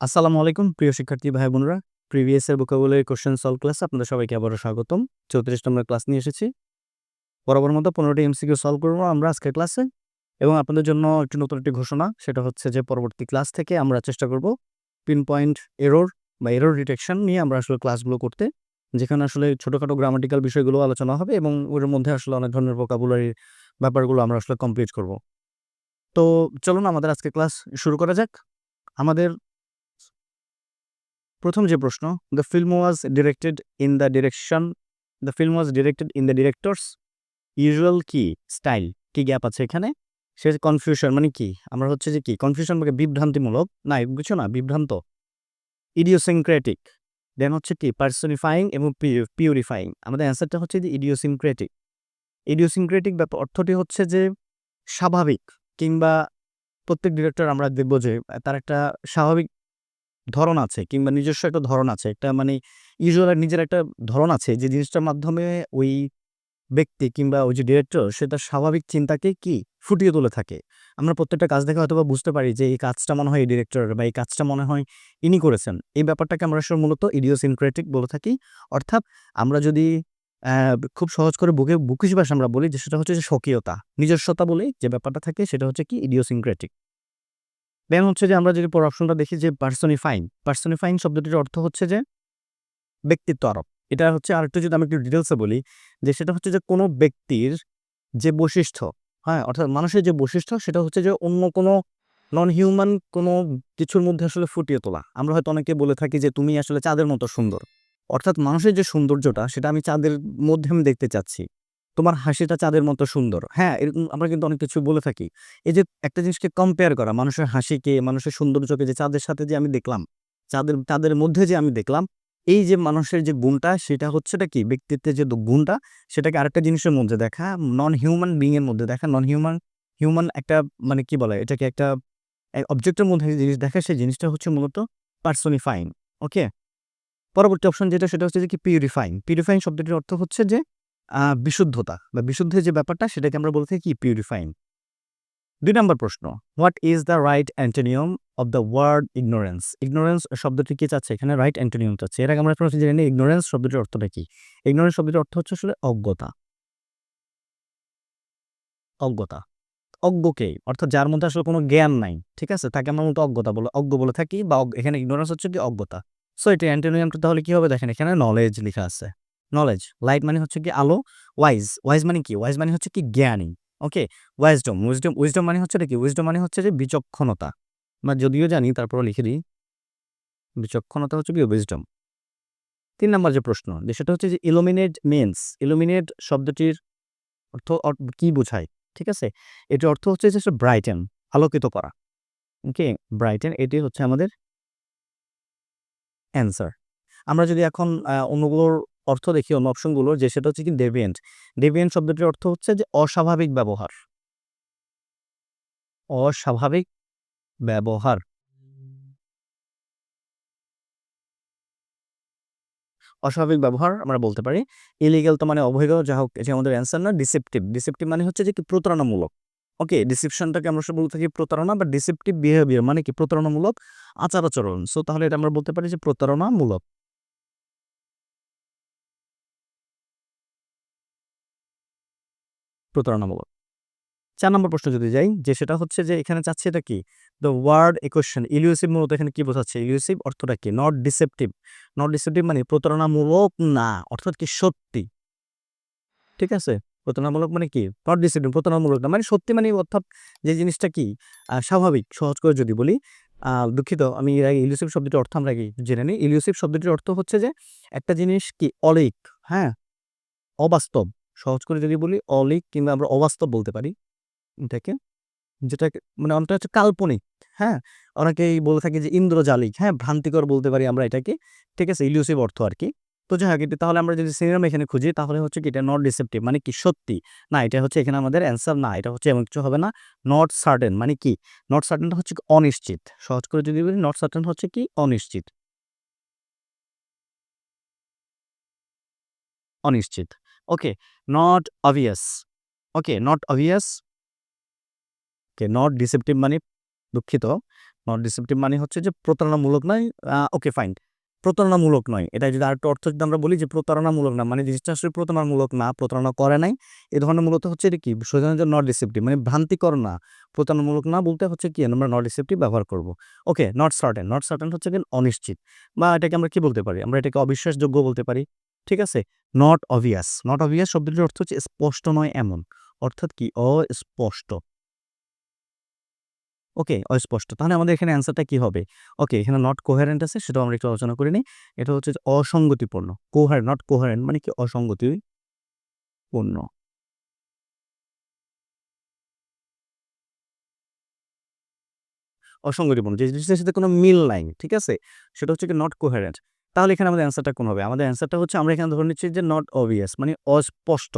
আসসালামু আলাইকুম, প্রিয় শিক্ষার্থী ভাই বোনরা। প্রিভিয়াস এর ভোকাবুলারি কোশ্চেন সলভ ক্লাস আপনাদের সবাইকে আবারও স্বাগতম। চৌত্রিশ নম্বর ক্লাস নিয়ে এসেছি। বরাবর মতো পনেরোটি এমসিকিউ সলভ করব আমরা আজকের ক্লাসে এবং আপনাদের জন্য একটি নতুন একটি ঘোষণা, সেটা হচ্ছে যে পরবর্তী ক্লাস থেকে আমরা চেষ্টা করব পিন পয়েন্ট এরোর বা এরোর ডিটেকশন নিয়ে আমরা আসলে ক্লাসগুলো করতে। যেখানে আসলে ছোটোখাটো গ্রামাটিক্যাল বিষয়গুলো আলোচনা হবে এবং ওর মধ্যে আসলে অনেক ধরনের ভোকাবুলারির ব্যাপারগুলো আমরা আসলে কমপ্লিট করব। তো চলুন আমাদের আজকে ক্লাস শুরু করা যাক। আমাদের প্রথম যে প্রশ্ন the film was directed in the direction the film was directed in the directors usual কি স্টাইল কি গ্যাপ আছে এখানে? সে কনফিউশন মানে কি? আমরা হচ্ছে যে কি? কনফিউশন মানে বিভ্রান্তিমূলক? না, বুঝছ না? বিভ্রান্ত। ইডিওসিনক্রেটিক দেন হচ্ছে কি? পার্সনিফাইং এবং পিউরিফাইং আমাদের অ্যান্সারটা হচ্ছে যে ইডিওসিনক্রেটিক ইডিওসিনক্রেটিক ব্যাপার, অর্থটি হচ্ছে যে স্বাভাবিক, কিংবা প্রত্যেক ডিরেক্টর আমরা দেখব যে তার একটা স্বাভাবিক ধরন আছে কিংবা নিজস্ব একটা ধরন আছে। একটা মানে ইউজুয়াল নিজের একটা ধরন আছে যে জিনিসটার মাধ্যমে ওই ব্যক্তি কিংবা ওই যে ডিরেক্টর সে তার স্বাভাবিক চিন্তাকে কি ফুটিয়ে তুলে থাকে। আমরা প্রত্যেকটা কাজ দেখে হয়তো বুঝতে পারি যে এই কাজটা মনে হয় এই ডিরেক্টর বা এই কাজটা মনে হয় ইনি করেছেন। এই ব্যাপারটাকে আমরা আসলে মূলত ইডিওসিনক্রেটিক বলে থাকি। অর্থাৎ আমরা যদি খুব সহজ করে বুকে, বুকিশ ভাষা আমরা বলি যে সেটা হচ্ছে যে স্বকীয়তা। নিজস্বতা বলে যে ব্যাপারটা থাকে সেটা হচ্ছে কি ইডিওসিনক্রেটিক দেন হচ্ছে যে আমরা যদি পর অপশনটা দেখি যে পার্সনিফাইং পার্সনিফাইং শব্দটির অর্থ হচ্ছে যে ব্যক্তিত্ব আরোপ। এটা হচ্ছে আরেকটু যদি আমি একটু ডিটেলসে বলি, যে সেটা হচ্ছে যে কোনো ব্যক্তির যে বৈশিষ্ট্য হ্যাঁ অর্থাৎ মানুষের যে বৈশিষ্ট্য, সেটা হচ্ছে যে অন্য কোনো নন হিউম্যান কোনো কিছুর মধ্যে আসলে ফুটিয়ে তোলা। আমরা হয়তো অনেকে বলে থাকি যে তুমি আসলে চাঁদের মতো সুন্দর। অর্থাৎ মানুষের যে সৌন্দর্যটা, সেটা আমি চাঁদের মধ্যে আমি দেখতে চাচ্ছি। তোমার হাসিটা চাঁদের মতো সুন্দর। হ্যাঁ এরকম আমরা কিন্তু অনেক কিছু বলে থাকি। এই যে একটা জিনিসকে কম্পেয়ার করা, মানুষের হাসিকে, মানুষের সৌন্দর্যকে যে চাঁদের সাথে যে আমি দেখলাম, চাঁদের চাঁদের মধ্যে যে আমি দেখলাম, এই যে মানুষের যে গুণটা, সেটা হচ্ছেটা কি? ব্যক্তিত্বের যে গুণটা, সেটাকে আরেকটা জিনিসের মধ্যে দেখা নন হিউম্যান বিং এর মধ্যে দেখা নন হিউম্যান হিউম্যান একটা মানে কি বলে? এটাকে একটা অবজেক্টের মধ্যে যে জিনিস দেখা, সেই জিনিসটা হচ্ছে মূলত পার্সনিফাইং ওকে পরবর্তী অপশন যেটা, সেটা হচ্ছে যে কি? পিউরিফাইং পিউরিফাইং শব্দটির অর্থ হচ্ছে যে বিশুদ্ধতা বা বিশুদ্ধের যে ব্যাপারটা সেটাকে আমরা বলতে কি? পিউরিফাইং দুই নম্বর প্রশ্ন what is the right antonym of the word ignorance ignorance শব্দটি কি চাচ্ছে এখানে? রাইট অ্যান্টোনিয়ম চাচ্ছে। এর আগে আমরা প্রশ্ন জেনে ইগনোরেন্স শব্দটির অর্থটা কি? ইগনোরেন্স শব্দটির অর্থ হচ্ছে আসলে অজ্ঞতা। অজ্ঞতা। অজ্ঞকে অর্থাৎ যার মধ্যে আসলে কোনো জ্ঞান নাই, ঠিক আছে? তাকে আমরা মূলত অজ্ঞতা বলে, অজ্ঞ বলে থাকি বা এখানে ইগনোরেন্স হচ্ছে কি? অজ্ঞতা। সো এটা অ্যান্টোনিয়ামটা তাহলে কি হবে? দেখেন এখানে নলেজ লেখা আছে। নলেজ লাইট মানে হচ্ছে কি আলো ওয়াইজ ওয়াইজ মানে কি? ওয়াইজ মানে হচ্ছে কি জ্ঞানী ওকে ওয়াইজডম উইজডম উইজডম মানে হচ্ছে কি? উইজডম মানে হচ্ছে যে বিচক্ষণতা। আমরা যদিও জানি তারপর লিখে দিই। বিচক্ষণতা হচ্ছে কি? উইজডম তিন নম্বর যে প্রশ্ন, সেটা হচ্ছে যে ইলুমিনেট মিনস ইলুমিনেট শব্দটির অর্থ অর- কি বোঝায়, ঠিক আছে? এটার অর্থ হচ্ছে যে ব্রাইটেন আলোকিত করা ওকে ব্রাইটেন এটি হচ্ছে আমাদের অ্যান্সার আমরা যদি এখন অন্যগুলোর অর্থ দেখি অন্য অপশনগুলোর যে সেটা হচ্ছে কি ডেভিয়েন্ট ডেভিয়েন্ট শব্দটির অর্থ হচ্ছে যে অস্বাভাবিক ব্যবহার। অস্বাভাবিক ব্যবহার। অস্বাভাবিক ব্যবহার আমরা বলতে পারি। ইলিগাল তো মানে অবৈধ, যা হোক এটি আমাদের অ্যান্সার না। ডিসেপটিভ ডিসেপটিভ মানে হচ্ছে যে কি প্রতারণামূলক। ওকে ডিসিপশনটাকে আমরা বলতে থাকি প্রতারণা বা ডিসেপটিভ বিহেভিয়ার মানে কি প্রতারণামূলক আচার আচরণ। সো তাহলে এটা আমরা বলতে পারি যে প্রতারণামূলক। প্রতারণামূলক। চার নম্বর প্রশ্ন যদি যাই, যে সেটা হচ্ছে যে এখানে চাচ্ছে এটা কি? দ্য ওয়ার্ড ইকুয়েশন ইলিউসিভ মূলত এখানে কি বোঝাচ্ছে? ইলিউসিভ অর্থটা কি? নট ডিসেপটিভ নট ডিসেপটিভ মানে প্রতারণামূলক না, অর্থাৎ কি সত্যি। ঠিক আছে? প্রতারণামূলক মানে কি? নট ডিসিপ্লিন প্রতারণামূলক না। মানে সত্যি মানে অর্থাৎ যে জিনিসটা কি? স্বাভাবিক, সহজ করে যদি বলি দুঃখিত, আমি এর আগে ইলিউসিভ শব্দটির অর্থ আমরা আগে জেনে নিই। ইলিউসিভ শব্দটির অর্থ হচ্ছে যে একটা জিনিস কি অলিক হ্যাঁ? অবাস্তব। সহজ করে যদি বলি, অলিক কিংবা আমরা অবাস্তব বলতে পারি এটাকে। যেটাকে মানে অনেকটা হচ্ছে কাল্পনিক হ্যাঁ? অনেকেই বলে থাকে যে ইন্দ্রজালিক হ্যাঁ? ভ্রান্তিকর বলতে পারি আমরা এটাকে, ঠিক আছে? ইলিউসিভ অর্থ আর কি। তো যাই হোক, এটা তাহলে আমরা যদি সিনেম এখানে খুঁজি, তাহলে হচ্ছে কি এটা নট ডিসেপটিভ মানে কি সত্যি? না, এটা হচ্ছে এখানে আমাদের অ্যান্সার না, এটা হচ্ছে এমন কিছু হবে না। নট সার্টেন মানে কি? নট সার্টেনটা হচ্ছে অনিশ্চিত। সহজ করে যদি বলি নট সার্টেন হচ্ছে কি অনিশ্চিত। অনিশ্চিত। Okay not obvious okay not obvious okay not deceptive মানে দুঃখিত। নট ডিসেপটিভ মানে হচ্ছে যে প্রতারণামূলক নয় ওকে ফাইন প্রতারণামূলক নয়। এটা যদি আরেকটা অর্থ যদি আমরা বলি যে প্রতারণামূলক না মানে জিনিসটা আসলে প্রতারণামূলক না, প্রতারণা করে নাই, এ ধরনের মূলত হচ্ছে এটা কি? সোজানো যে নট ডিসেপটিভ মানে ভ্রান্তিকর না। প্রতারণামূলক না বলতে হচ্ছে কি, আমরা নট ডিসেপটিভ ব্যবহার করব। Okay not certain not certain হচ্ছে কি, অনিশ্চিত। বা এটাকে আমরা কি বলতে পারি? আমরা এটাকে অবিশ্বাসযোগ্য বলতে পারি। ঠিক আছে? নট অবভিয়াস নট অবভিয়াস শব্দটির অর্থ হচ্ছে স্পষ্ট নয় এমন। অর্থাৎ কি? অস্পষ্ট। ওকে অস্পষ্ট। তাহলে আমাদের এখানে অ্যান্সারটা কি হবে? ওকে এখানে নট কোহারেন্ট আছে, সেটাও আমরা একটু আলোচনা করে নিই। এটা হচ্ছে অসঙ্গতিপূর্ণ। কোহার নট কোহারেন্ট মানে কি? অসঙ্গতিপূর্ণ। অসঙ্গতিপূর্ণ। যে জিনিসটার সাথে কোনো মিল নাই, ঠিক আছে? সেটা হচ্ছে কি? নট কোহারেন্ট তাহলে এখানে আমাদের অ্যান্সারটা কোন হবে? আমাদের অ্যান্সারটা হচ্ছে, আমরা এখানে ধরে নিচ্ছি যে নট অবভিয়াস মানে অস্পষ্ট।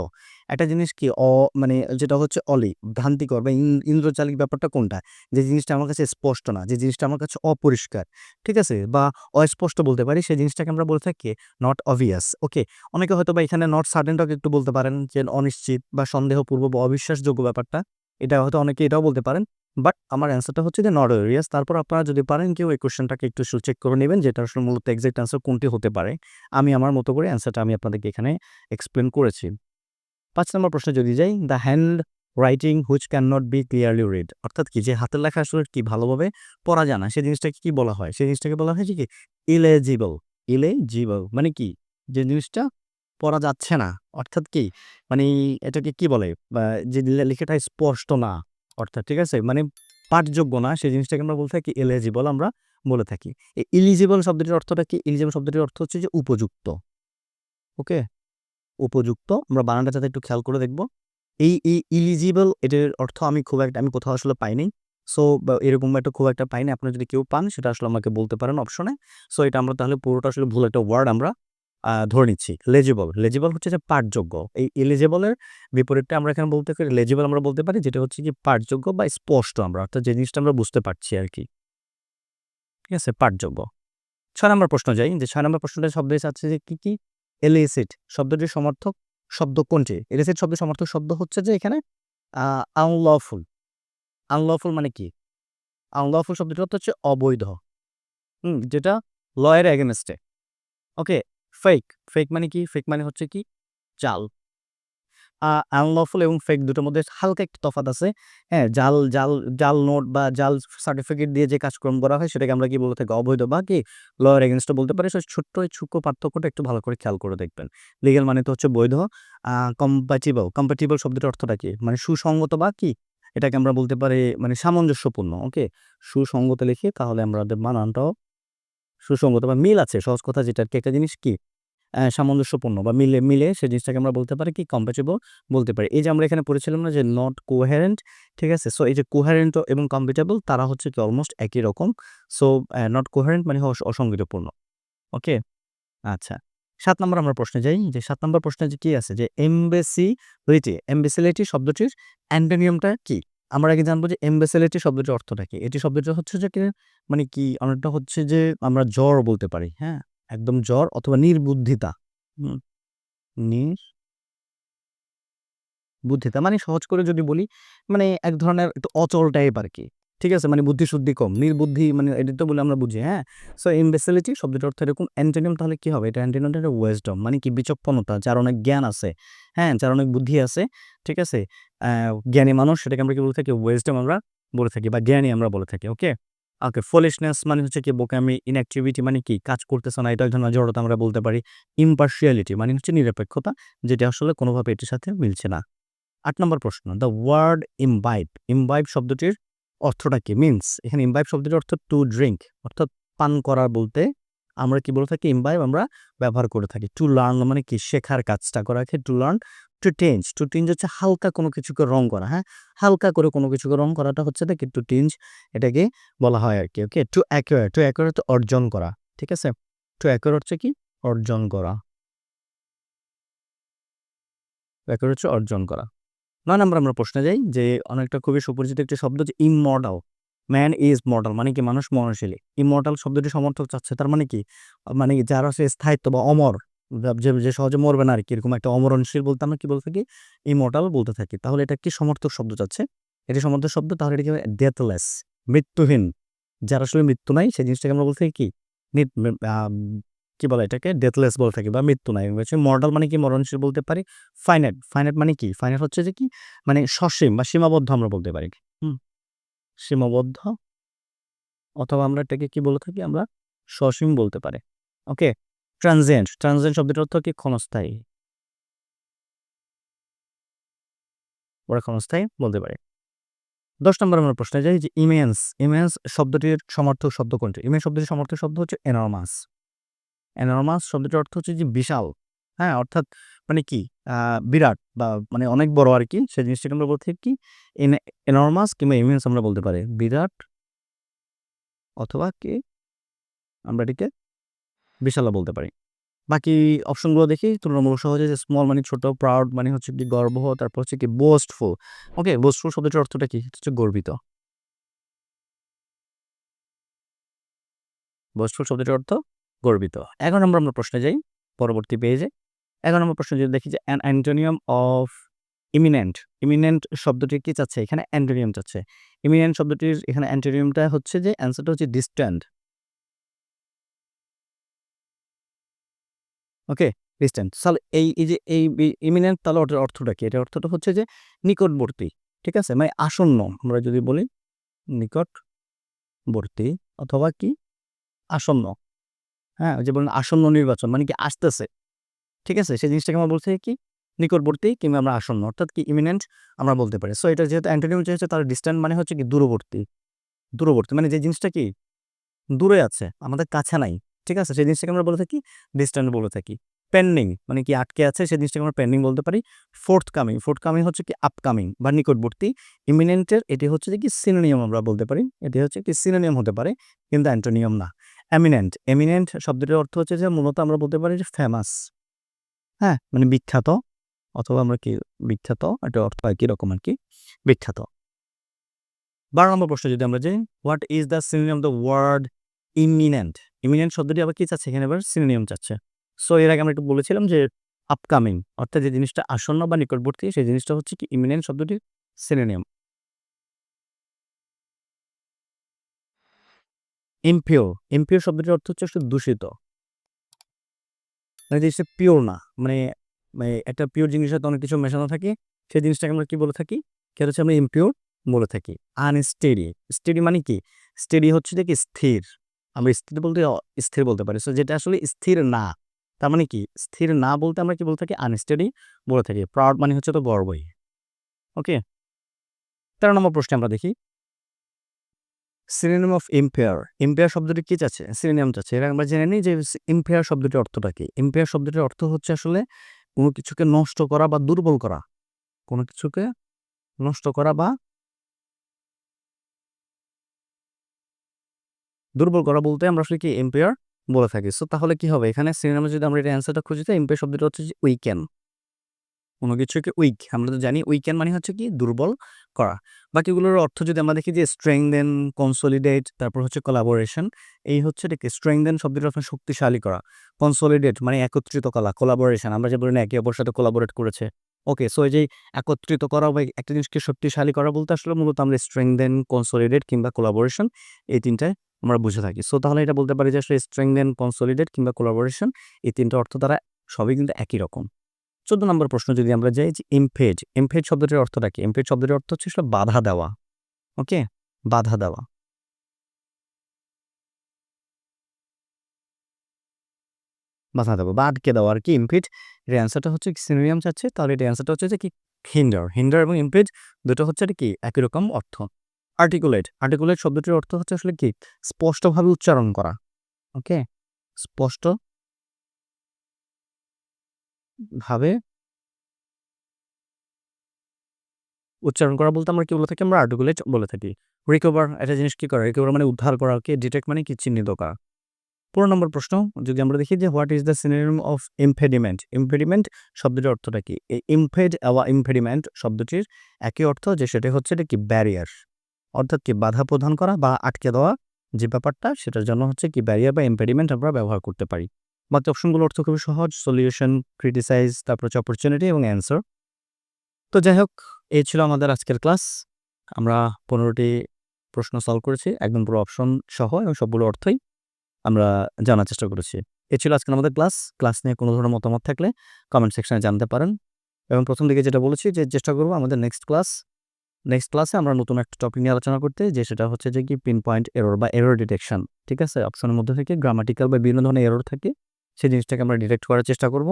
একটা জিনিস কি, অ মানে যেটা হচ্ছে অলি, ভ্রান্তিকর বা ইন- ইন্দ্রজালিক ব্যাপারটা কোনটা? যে জিনিসটা আমার কাছে স্পষ্ট না, যে জিনিসটা আমার কাছে অপরিষ্কার, ঠিক আছে? বা অস্পষ্ট বলতে পারি, সেই জিনিসটাকে আমরা বলে থাকি নট অবভিয়াস ওকে অনেকে হয়তো বা এখানে নট সার্টেনটাকে একটু বলতে পারেন, যে অনিশ্চিত বা সন্দেহপূর্ব বা অবিশ্বাসযোগ্য ব্যাপারটা। এটা হয়তো অনেকে এটাও বলতে পারেন। বাট আমার অ্যান্সারটা হচ্ছে যে নট অবভিয়াস তারপর আপনারা যদি পারেন, কেউ এই কোশ্চেনটাকে একটু চেক করে নেবেন যেটা আসলে মূলত এক্সাক্ট অ্যান্সার কোনটি হতে পারে। আমি আমার মতো করে অ্যান্সারটা আমি আপনাদেরকে এখানে এক্সপ্লেন করেছি। পাঁচ নম্বর প্রশ্নে যদি যাই the handwriting which can not be clearly read অর্থাৎ কি? যে হাতের লেখা আসলে কি ভালোভাবে পড়া যায় না সেই জিনিসটাকে কি বলা হয়? সেই জিনিসটাকে বলা হয় যে কি? ইলেজিবল ইলেজিবল মানে কি? যে জিনিসটা পড়া যাচ্ছে না। অর্থাৎ কি? মানে এটাকে কি বলে? যে লেখাটা স্পষ্ট না। অর্থাৎ ঠিক আছে? মানে পাঠযোগ্য না, সেই জিনিসটাকে আমরা বলতে থাকি এলিজিবল আমরা বলে থাকি। এই ইলিজিবল শব্দটির অর্থটা কি? ইলিজিবল শব্দটির অর্থ হচ্ছে যে উপযুক্ত। ওকে? উপযুক্ত। আমরা বানানটা যাতে একটু খেয়াল করে দেখব। এই এই ইলিজিবল এটার অর্থ আমি খুব একটা, আমি কোথাও আসলে পাইনি। সো এরকম একটা খুব একটা পাইনি। আপনারা যদি কেউ পান, সেটা আসলে আমাকে বলতে পারেন অপশনে সো এটা আমরা তাহলে পুরোটা আসলে ভুল একটা ওয়ার্ড আমরা ধরে নিচ্ছি লেজিবল লেজিবল হচ্ছে যে পাঠযোগ্য। এই এলিজিবলের বিপরীতটা আমরা এখানে বলতে পারি লেজিবল আমরা বলতে পারি, যেটা হচ্ছে কি পাঠযোগ্য বা স্পষ্ট আমরা, অর্থাৎ যে জিনিসটা আমরা বুঝতে পারছি আর কি ঠিক আছে? পাঠযোগ্য। ছয় নম্বর প্রশ্ন যাই, যে ছয় নম্বর প্রশ্নটা শব্দ আছে যে কি কি? এলিসিট শব্দটির সমর্থক শব্দ কোনটি? এলিসিট শব্দের সমর্থক শব্দ হচ্ছে যে এখানে আনলফুল আনলফুল মানে কি? আনলফুল শব্দটি অর্থ হচ্ছে অবৈধ। হুম, যেটা লয়ের এগেনস্টে ওকে ফেক ফেক মানে কি? ফেক মানে হচ্ছে কি? জাল। আনলফুল এবং ফেক দুটোর মধ্যে হালকা একটু তফাৎ আছে। হ্যাঁ জাল জাল জাল নোট বা জাল সার্টিফিকেট দিয়ে যে কাজকর্ম করা হয়, সেটাকে আমরা কি বলে থাকি? অবৈধ বা কি? লয়ার এগেনস্টও বলতে পারি। সেই ছোট্ট এই পার্থক্যটা একটু ভালো করে খেয়াল করে দেখবেন। লিগেল মানে তো হচ্ছে বৈধ। কম্প্যাটিবল কম্প্যাটিবল শব্দটার অর্থটা কি? মানে সুসঙ্গত বা কি? এটাকে আমরা বলতে পারি মানে সামঞ্জস্যপূর্ণ, ওকে? সুসঙ্গত লিখি তাহলে আমাদের বানানটাও সুসঙ্গত বা মিল আছে। সহজ কথা যেটা একটা জিনিস কি? সামঞ্জস্যপূর্ণ বা মিলে মিলে সেই জিনিসটাকে আমরা বলতে পারি কি কম্প্যাটেবল বলতে পারি। এই যে আমরা এখানে পড়েছিলাম না যে নট কোহারেন্ট ঠিক আছে? সো এই যে কোহারেন্ট এবং কম্প্যাটেবল তারা হচ্ছে কি অলমোস্ট একই রকম। সো নট কোহারেন্ট মানে অস- অসঙ্গতিপূর্ণ ওকে আচ্ছা। সাত নম্বর আমরা প্রশ্নে যাই। যে সাত নম্বর প্রশ্নে যে কি আছে? যে এমবেসিলিটি এমবেসিলিটি শব্দটির অ্যান্টোনিয়ামটা কি? আমরা আগে জানব যে এমবেসিলিটি শব্দটির অর্থটা কি? এটি শব্দটি হচ্ছে যে মানে কি? অনেকটা হচ্ছে যে আমরা জ্বর বলতে পারি হ্যাঁ? একদম জ্বর অথবা নির্বুদ্ধিতা। নির বুদ্ধিতা মানে সহজ করে যদি বলি মানে এক ধরনের একটু অচল টাইপ আর কি ঠিক আছে? মানে বুদ্ধি শুদ্ধি কম। নির্বুদ্ধি মানে এটা তো বলে আমরা বুঝি হ্যাঁ? সো ইমবেসিলিটি শব্দটার অর্থ এরকম অ্যান্টোনিয়াম তাহলে কি হবে? এটা অ্যান্টোনিয়ামটা একটা ওয়েজডম মানে কি? বিচক্ষণতা যার অনেক জ্ঞান আছে হ্যাঁ? যার অনেক বুদ্ধি আছে ঠিক আছে? জ্ঞানী মানুষ সেটাকে আমরা কি বলে থাকি? ওয়েস্টম আমরা বলে থাকি বা জ্ঞানী আমরা বলে থাকি ওকে ওকে ফলিশনেস মানে হচ্ছে কি বোকে আমি ইনঅ্যাক্টিভিটি মানে কি? কাজ করতেছে না, এটা এক ধরনের জড়তা আমরা বলতে পারি। ইম্পার্শিয়ালিটি মানে হচ্ছে নিরপেক্ষতা, যেটা আসলে কোনোভাবে এটির সাথে মিলছে না। আট নম্বর প্রশ্ন দ্য ওয়ার্ড ইম্বাইব ইমবাইব শব্দটির অর্থটা কি? মিনস এখানে ইমবাইব শব্দটির অর্থ টু ড্রিঙ্ক অর্থাৎ পান করা বলতে আমরা কি বলে থাকি? ইমবাইব আমরা ব্যবহার করে থাকি। টু লার্ন মানে কি? শেখার কাজটা করাকে to learn to tinge to tinge হচ্ছে হালকা কোনো কিছুকে রং করা হ্যাঁ? হালকা করে কোনো কিছুকে রং করাটা হচ্ছে নাকি টু টেঞ্জ এটাকে বলা হয় আর কি okay to acquire to acquire তো অর্জন করা, ঠিক আছে? টু অ্যাকোয়ার হচ্ছে কি? অর্জন করা। হচ্ছে অর্জন করা। নয় নম্বর আমরা প্রশ্নে যাই, যে অনেকটা খুবই সুপরিচিত একটি শব্দ যে ইমমর্টাল ম্যান ইজ মর্টাল মানে কি মানুষ মরণশীলী ইমমর্টাল শব্দটি সমর্থক চাচ্ছে, তার মানে কি? মানে কি, যার আছে স্থায়িত্ব বা অমর, যা- যে সহজে মরবে না আর কি, এরকম একটা অমরণশীল বলতে আমরা কি বলতে থাকি? ইমমর্টাল বলতে থাকি। তাহলে এটা কি সমর্থক শব্দ চাচ্ছে? এটি সমর্থক শব্দ, তাহলে এটাকে ডেথলেস মৃত্যুহীন। যার আসলে মৃত্যু নাই, সেই জিনিসটাকে আমরা বলতে কি? কি বলে এটাকে? ডেথলেস বলে থাকি বা মৃত্যু নাই। হচ্ছে মর্টাল মানে কি মরণশীল বলতে পারি? ফাইনাইট ফাইনাইট মানে কি? ফাইনাইট হচ্ছে যে কি? মানে সসীম বা সীমাবদ্ধ আমরা বলতে পারি। সীমাবদ্ধ অথবা আমরা এটাকে কি বলে থাকি? আমরা সসীম বলতে পারে। ওকে ট্রানজিয়েন্ট ট্রানজেন্ট শব্দটার অর্থ কি? ক্ষণস্থায়ী। ওরা ক্ষণস্থায়ী বলতে পারে। দশ নম্বর আমরা প্রশ্নে যাই যে ইমেন্স ইমেন্স শব্দটির সমর্থক শব্দ কোনটি? ইমেন্স শব্দটির সমর্থক শব্দ হচ্ছে এনরমাস এনরমাস শব্দটির অর্থ হচ্ছে যে বিশাল। হ্যাঁ অর্থাৎ মানে কি? বিরাট বা মানে অনেক বড় আর কি সেই জিনিসটাকে আমরা বলতে কি এনরমাস কিংবা ইমেন্স আমরা বলতে পারি। বিরাট অথবা কি? আমরা এটিকে বিশালা বলতে পারি। বাকি অপশনগুলো দেখি, তুলনামূলক সহজে যে স্মল মানে ছোট প্রাউড মানে হচ্ছে কি গর্ব, তারপর হচ্ছে কি বোস্টফুল ওকে বোস্টফুল শব্দটির অর্থটা কি? হচ্ছে গর্বিত। বোস্টফুল শব্দটির অর্থ গর্বিত। এখন নম্বর আমরা প্রশ্নে যাই, পরবর্তী পেজে এখন নম্বর প্রশ্ন যদি দেখি যে an antonym of imminent imminent শব্দটি কি চাচ্ছে? এখানে অ্যান্টোনিয়াম চাচ্ছে। ইমিনেন্ট শব্দটির এখানে অ্যান্টোনিয়ামটা হচ্ছে যে অ্যান্সারটা হচ্ছে ডিস্ট্যান্ট ওকে ডিস্ট্যান্ট তাহলে এই এই যে, এই ইমিনেন্ট তাহলে ওটার অর্থটা কি? এটা অর্থটা হচ্ছে যে নিকটবর্তী, ঠিক আছে? মানে আসন্ন, আমরা যদি বলি নিকটবর্তী অথবা কি? আসন্ন। হ্যাঁ যে বলেন আসন্ন নির্বাচন মানে কি আসতেছে। ঠিক আছে? সেই জিনিসটাকে আমরা বলতে কি? নিকটবর্তী কিংবা আমরা আসন্ন, অর্থাৎ কি ইমিনেন্ট আমরা বলতে পারি। সো এটা যেহেতু অ্যান্টোনিয়াম হচ্ছে, তার ডিস্ট্যান্ট মানে হচ্ছে কি দূরবর্তী। দূরবর্তী মানে যে জিনিসটা কি? দূরে আছে, আমাদের কাছে নাই। ঠিক আছে? সেই জিনিসটাকে আমরা বলে থাকি ডিস্ট্যান্ট বলে থাকি। পেন্ডিং মানে কি আটকে আছে, সেই জিনিসটাকে আমরা পেন্ডিং বলতে পারি। ফোর্থ কামিং ফোর্থ কামিং হচ্ছে কি আপকামিং বা নিকটবর্তী। ইমিনেন্টের এটি হচ্ছে যে কি সিনোনিয়াম আমরা বলতে পারি। এটি হচ্ছে কি সিনোনিয়াম হতে পারে, কিন্তু অ্যান্টোনিয়াম না। এমিনেন্ট এমিনেন্ট শব্দটির অর্থ হচ্ছে যে মূলত আমরা বলতে পারি যে ফেমাস হ্যাঁ মানে বিখ্যাত, অথবা আমরা কি বিখ্যাত এটা অর্থ হয় কীরকম আর কি? বিখ্যাত। বারো নম্বর প্রশ্ন যদি আমরা যাই what is the synonym the word imminent imminent শব্দটি আবার কি চাচ্ছে? এখানে এবার সিনোনিয়াম চাচ্ছে। সো এর আগে আমরা একটু বলেছিলাম যে আপকামিং অর্থাৎ যে জিনিসটা আসন্ন বা নিকটবর্তী, সেই জিনিসটা হচ্ছে কি ইমিনেন্ট শব্দটির সিনোনিয়াম ইমপিওর ইমপিওর শব্দটির অর্থ হচ্ছে দূষিত। মানে জিনিসটা পিওর না। মানে মানে একটা পিওর জিনিসের সাথে অনেক কিছু মেশানো থাকে, সেই জিনিসটাকে আমরা কি বলে থাকি? সেটা হচ্ছে আমরা ইমপিওর বলে থাকি। আনস্টেডি স্টেডি মানে কি? স্টেডি হচ্ছে যে কি? স্থির। আমরা স্থির বলতে স্থির বলতে পারি। সো যেটা আসলে স্থির না, তার মানে কি? স্থির না বলতে আমরা কি বলে থাকি? আনস্টেডি বলে থাকি। প্রাউড মানে হচ্ছে তো গর্বই। ওকে তেরো নম্বর প্রশ্নে আমরা দেখি। সিনোনিম অফ ইম্পেয়ার ইম্পেয়ার শব্দটি কি চাচ্ছে? সিনোনিয়াম চাচ্ছে। এটা আমরা জেনে নিই যে ইম্পেয়ার শব্দটির অর্থটা কি। ইম্পেয়ার শব্দটির অর্থ হচ্ছে আসলে কোনো কিছুকে নষ্ট করা বা দুর্বল করা। কোনো কিছুকে নষ্ট করা বা দুর্বল করা বলতে আমরা আসলে কি? এম্পেয়ার বলে থাকি। সো তাহলে কি হবে? এখানে সিনেমা যদি আমরা এটা অ্যান্সারটা খুঁজি, তো এম্পেয়ার শব্দটা হচ্ছে উইকেন কোনো কিছুকে উইক আমরা তো জানি উইকেন মানে হচ্ছে কি দুর্বল করা। বাকিগুলোর অর্থ যদি আমরা দেখি যে স্ট্রেংদেন কনসোলিডেট তারপর হচ্ছে কোলাবোরেশন এই হচ্ছে এটাকে স্ট্রেংদেন শব্দটা আপনার শক্তিশালী করা। কনসোলিডেট মানে একত্রিত করা কোলাবোরেশন আমরা যে বলি একে অপরের সাথে কোলাবোরেট করেছে। ওকে সো এই যে একত্রিত করা বা একটা জিনিসকে শক্তিশালী করা বলতে আসলে মূলত আমরা স্ট্রেংদেন কনসোলিডেট কিংবা কোলাবোরেশন এই তিনটায় আমরা বুঝে থাকি। সো তাহলে এটা বলতে পারি যে আসলে স্ট্রেংদেন কনসোলিডেট কিংবা কোলাবোরেশন এই তিনটা অর্থ দ্বারা সবই কিন্তু একই রকম। চোদ্দ নম্বর প্রশ্ন যদি আমরা যাই যে ইমফেজ ইমফেজ শব্দটির অর্থটা কি? ইমফেজ শব্দটির অর্থ হচ্ছে আসলে বাধা দেওয়া ওকে বাধা দেওয়া। বাধা দেবো বা আটকে দেওয়া আর কি ইমফিড এর অ্যান্সারটা হচ্ছে সিনোনিয়াম চাচ্ছে তাহলে এর অ্যান্সারটা হচ্ছে যে কি হিন্ডার হিন্ডার এবং ইমফিড দুটো হচ্ছে আর কি? একই রকম অর্থ। আর্টিকুলেট আর্টিকুলেট শব্দটির অর্থ হচ্ছে আসলে কি? স্পষ্টভাবে উচ্চারণ করা ওকে স্পষ্ট ভাবে উচ্চারণ করা বলতে আমরা কি বলে থাকি? আমরা আর্টিকুলেট বলে থাকি। রিকভার একটা জিনিস কি করা? রিকভার মানে উদ্ধার করা কে ডিটেক্ট মানে কি? চিহ্নিত করা। পনেরো নম্বর প্রশ্ন, যদি আমরা দেখি যে what is the synonym of impediment impediment শব্দটির অর্থটা কি? এই ইমপেড বা ইমপেডিমেন্ট শব্দটির একই অর্থ যে সেটা হচ্ছে এটা কি? ব্যারিয়ার অর্থাৎ কি বাধা প্রদান করা বা আটকে দেওয়া যে ব্যাপারটা, সেটার জন্য হচ্ছে কি ব্যারিয়ার বা ইমপেডিমেন্ট আমরা ব্যবহার করতে পারি। বাকি অপশনগুলো অর্থ খুবই সহজ। সলিউশন ক্রিটিসাইজ তারপর হচ্ছে অপরচুনিটি এবং অ্যান্সার তো যাই হোক, এই ছিল আমাদের আজকের ক্লাস। আমরা পনেরোটি প্রশ্ন সলভ করেছি, একদম পুরো অপশন সহ এবং সবগুলো অর্থই আমরা জানার চেষ্টা করেছি। এ ছিল আজকে আমাদের ক্লাস। ক্লাস নিয়ে কোনো ধরনের মতামত থাকলে কমেন্ট সেকশনে জানতে পারেন। এবং প্রথম দিকে যেটা বলেছি যে চেষ্টা করব আমাদের নেক্সট ক্লাস নেক্সট ক্লাসে আমরা নতুন একটা টপিক নিয়ে আলোচনা করতে, যে সেটা হচ্ছে যে কি পিন পয়েন্ট এরর বা এরর ডিটেকশন ঠিক আছে? অপশনের মধ্যে থেকে গ্রামাটিক্যাল বা বিভিন্ন ধরনের এরর থাকে। সেই জিনিসটাকে আমরা ডিটেক্ট করার চেষ্টা করব।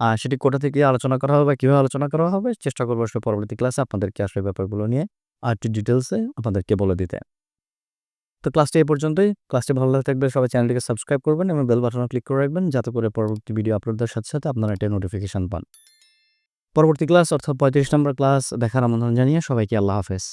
আর সেটি কোথা থেকে আলোচনা করা হবে বা কীভাবে আলোচনা করা হবে চেষ্টা করব আসলে পরবর্তী ক্লাসে আপনাদেরকে আসলে ব্যাপারগুলো নিয়ে আর একটু ডিটেলসে আপনাদেরকে বলে দিতে। তো ক্লাসটি এই পর্যন্তই। ক্লাসটি ভালো লাগে থাকবে সবাই চ্যানেলটিকে সাবস্ক্রাইব করবেন এবং বেল বাটনে ক্লিক করে রাখবেন যাতে করে পরবর্তী ভিডিও আপলোড দেওয়ার সাথে সাথে আপনারা একটা নোটিফিকেশান পান। পরবর্তী ক্লাস অর্থাৎ পঁয়ত্রিশ নম্বর ক্লাস দেখার আমন্ত্রণ জানিয়ে সবাইকে আল্লাহ হাফেজ।